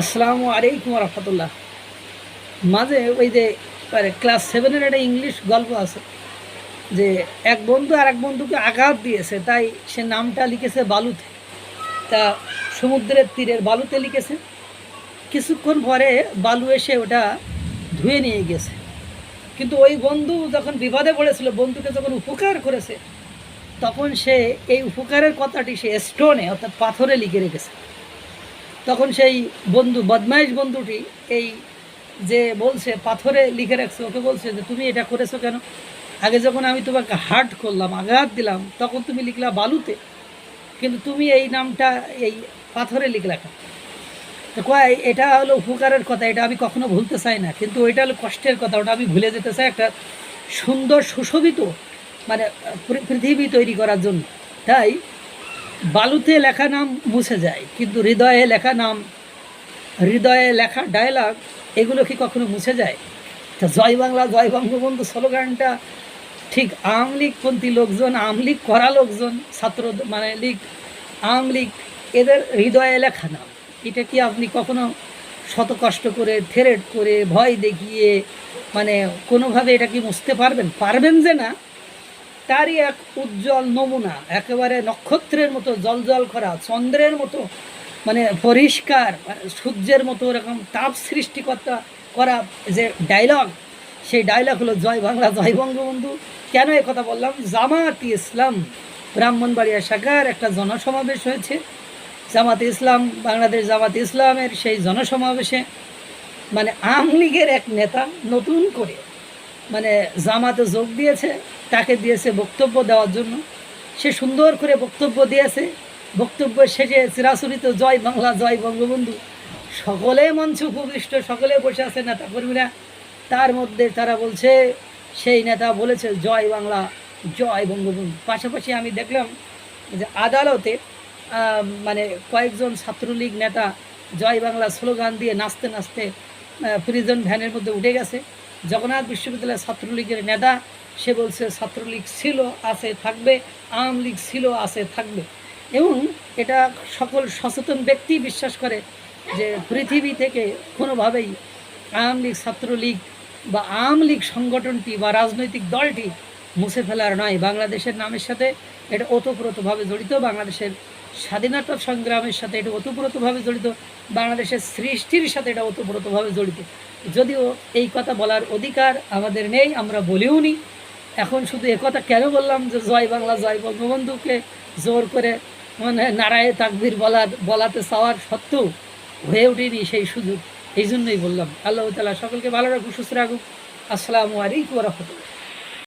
আসসালামু আলাইকুম রহমতুল্লাহ। মাঝে ওই যে ক্লাস সেভেনের একটা ইংলিশ গল্প আছে, যে এক বন্ধু আর এক বন্ধুকে আঘাত দিয়েছে, তাই সে নামটা লিখেছে বালুতে। তা সমুদ্রের তীরের বালুতে লিখেছে। কিছুক্ষণ পরে বালু এসে ওটা ধুয়ে নিয়ে গেছে। কিন্তু ওই বন্ধু যখন বিপদে পড়েছিল, বন্ধুকে যখন উপকার করেছে, তখন সে এই উপকারের কথাটি সে স্টোনে অর্থাৎ পাথরে লিখে রেখেছে। তখন সেই বন্ধু, বদমাইশ বন্ধুটি এই যে বলছে, পাথরে লিখে রাখছে, ওকে বলছে যে, তুমি এটা করেছ কেন? আগে যখন আমি তোমাকে হার্ট করলাম, আঘাত দিলাম, তখন তুমি লিখলা বালুতে, কিন্তু তুমি এই নামটা এই পাথরে লিখলা কেন? তো কয়, এটা হলো উপকারের কথা, এটা আমি কখনো ভুলতে চাই না, কিন্তু ওইটা হলো কষ্টের কথা, ওটা আমি ভুলে যেতে চাই একটা সুন্দর সুশোভিত মানে পৃথিবী তৈরি করার জন্য। তাই বালুতে লেখা নাম মুছে যায়, কিন্তু হৃদয়ে লেখা নাম, হৃদয়ে লেখা ডায়লগ এগুলো কি কখনো মুছে যায়? তা জয় বাংলা, জয় বঙ্গবন্ধু স্লোগানটা ঠিক আওয়ামী লীগপন্থী লোকজন, আওয়ামী লীগ করা লোকজন, ছাত্র মানে লীগ, আওয়ামী লীগ, এদের হৃদয়ে লেখা নাম। এটা কি আপনি কখনো শত কষ্ট করে, থেরেট করে, ভয় দেখিয়ে মানে কোনোভাবে এটা কি মুছতে পারবেন? পারবেন যে না তারই এক উজ্জ্বল নমুনা, একেবারে নক্ষত্রের মতো জল করা, চন্দ্রের মতো মানে পরিষ্কার, সূর্যের মতো এরকম তাপ সৃষ্টিকর্তা করা যে ডায়লগ সেই ডায়লগ হলো, জয় বাংলা, জয় বঙ্গবন্ধু। কেন এ কথা বললাম? জামাত ইসলাম, ব্রাহ্মণবাড়িয়া শাখার একটা জনসমাবেশ হয়েছে। জামাত ইসলাম, বাংলাদেশ জামাত ইসলামের সেই জনসমাবেশে মানে আওয়ামী লীগের এক নেতা নতুন করে মানে জামাতে যোগ দিয়েছে। তাকে দিয়েছে বক্তব্য দেওয়ার জন্য। সে সুন্দর করে বক্তব্য দিয়েছে। বক্তব্য শেষে চিরাচরিত জয় বাংলা, জয় বঙ্গবন্ধু। সকলে মঞ্চে উপবিষ্ট সকলে বসে আছে নেতা কর্মীরা তার মধ্যে তারা বলছে, সেই নেতা বলেছে, জয় বাংলা, জয় বঙ্গবন্ধু। পাশাপাশি আমি দেখলাম যে আদালতে মানে কয়েকজন ছাত্রলীগ নেতা জয় বাংলা স্লোগান দিয়ে নাচতে নাচতে প্রিজন ভ্যানের মধ্যে উঠে গেছে। জগন্নাথ বিশ্ববিদ্যালয়ের ছাত্রলীগের নেতা, সে বলছে ছাত্রলীগ ছিল, আছে, থাকবে, আওয়ামী লীগ ছিল, আছে, থাকবে। এবং এটা সকল সচেতন ব্যক্তি বিশ্বাস করে যে পৃথিবী থেকে কোনোভাবেই আওয়ামী লীগ, ছাত্রলীগ বা আওয়ামী লীগ সংগঠনটি বা রাজনৈতিক দলটি মুছে ফেলার নয়, বাংলাদেশের নামের সাথে এটা ওতপ্রোতভাবে জড়িত, বাংলাদেশের স্বাধীনতা সংগ্রামের সাথে এটা ওতপ্রোতভাবে জড়িত, বাংলাদেশের সৃষ্টির সাথে এটা ওতপ্রোতভাবে জড়িত। যদিও এই কথা বলার অধিকার আমাদের নেই, আমরা বলিও নি। এখন শুধু একথা কেন বললাম যে জয় বাংলা, জয় বঙ্গবন্ধুকে জোর করে মানে নারায়ে তাকবির বলার, বলাতে চাওয়ার সত্ত্বেও হয়ে ওঠেনি সেই সুযোগ, এই জন্যই বললাম। আল্লাহ তালা সকলকে ভালো রাখুক, সুস্থ রাখুক। আসসালামু আলাইকুম রহমতুল্লাহ।